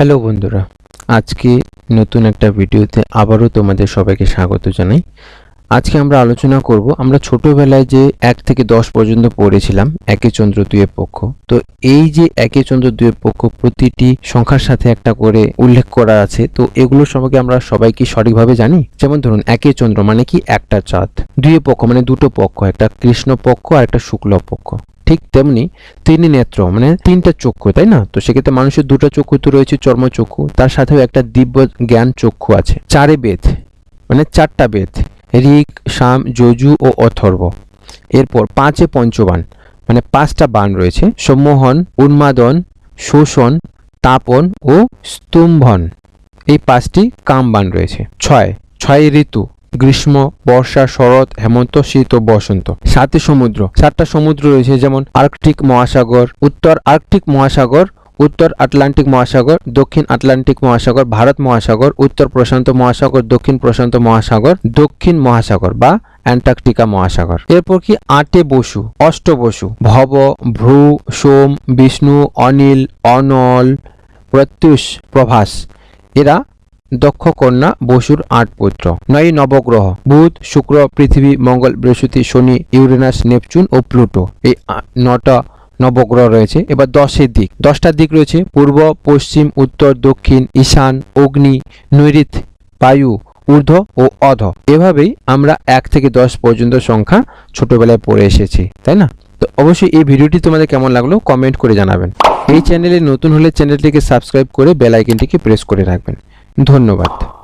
Hello বন্ধুরা আজকে নতুন একটা ভিডিওতে আবারও তোমাদের সবাইকে স্বাগত জানাই। আজকে আমরা আলোচনা করব, আমরা ছোটবেলায় যে এক থেকে দশ পর্যন্ত পড়েছিলাম, একে চন্দ্র দুয়ের পক্ষ। তো এই যে একে চন্দ্র দুয়ের পক্ষ, প্রতিটি সংখ্যার সাথে একটা করে উল্লেখ করা আছে, তো এগুলো সম্পর্কে আমরা সবাই কি সঠিকভাবে জানি? যেমন ধরুন, একে চন্দ্র মানে কি? একটা চাঁদ। দুয়ে পক্ষ মানে দুটো পক্ষ, একটা কৃষ্ণ পক্ষ আর একটা শুক্ল পক্ষ। ঠিক তেমনি তিন নেত্র মানে তিনটা চক্ষু, তাই না? তো সেক্ষেত্রে মানুষের দুটো চক্ষু তো রয়েছে, চর্মচক্ষু। তার সাথেও একটা দিব্য জ্ঞান চক্ষু আছে। চারে বেদ মানে চারটা বেদ। ঋক, সাম, যজু ও অথর্ব। এরপর পাঁচে পঞ্চবান মানে পাঁচটা বান রয়েছে, সম্মোহন, উন্মাদন, শোষণ, তাপন ও স্তম্ভন। এই পাঁচটি কামবান রয়েছে। ছয় ছয় ঋতু, গ্রীষ্ম, বর্ষা, শরৎ, হেমন্ত, শীত ও বসন্ত। সাতে সমুদ্র, সাতটা সমুদ্র রয়েছে, যেমন আর্কটিক মহাসাগর, উত্তর আর্কটিক মহাসাগর উত্তর আটলান্টিক মহাসাগর, দক্ষিণ আটলান্টিক মহাসাগর, ভারত মহাসাগর, উত্তর প্রশান্ত মহাসাগর, দক্ষিণ প্রশান্ত মহাসাগর, দক্ষিণ মহাসাগর বা অ্যান্টার্কটিকা মহাসাগর। এরপর কি আটে বসু, অষ্ট বসু, ভব, ভ্রু, সোম, বিষ্ণু, অনিল, অনল, প্রত্যুষ, প্রভাস। এরা দক্ষ কন্যা বসুর আট পুত্র। নয় নবগ্রহ, বুধ, শুক্র, পৃথিবী, মঙ্গল, বৃহস্পতি, শনি, ইউরেনাস, নেপচুন ও প্লুটো। এই নটা নবগ্রহ রয়েছে। এবার দশের দিক। দশটা দিক রয়েছে। পূর্ব, পশ্চিম, উত্তর, দক্ষিণ, ঈশান, অগ্নি নৈরিত বায়ু, ঊর্ধ্ব ও অধ। এভাবেই আমরা এক থেকে দশ পর্যন্ত সংখ্যা ছোটবেলায় পড়ে এসেছি, তাই না? তো অবশ্যই এই ভিডিওটি তোমাদের কেমন লাগল কমেন্ট করে জানাবেন। এই চ্যানেলে নতুন হলে চ্যানেলটিকে সাবস্ক্রাইব করে বেল আইকনটিকে প্রেস করে রাখবেন। ধন্যবাদ।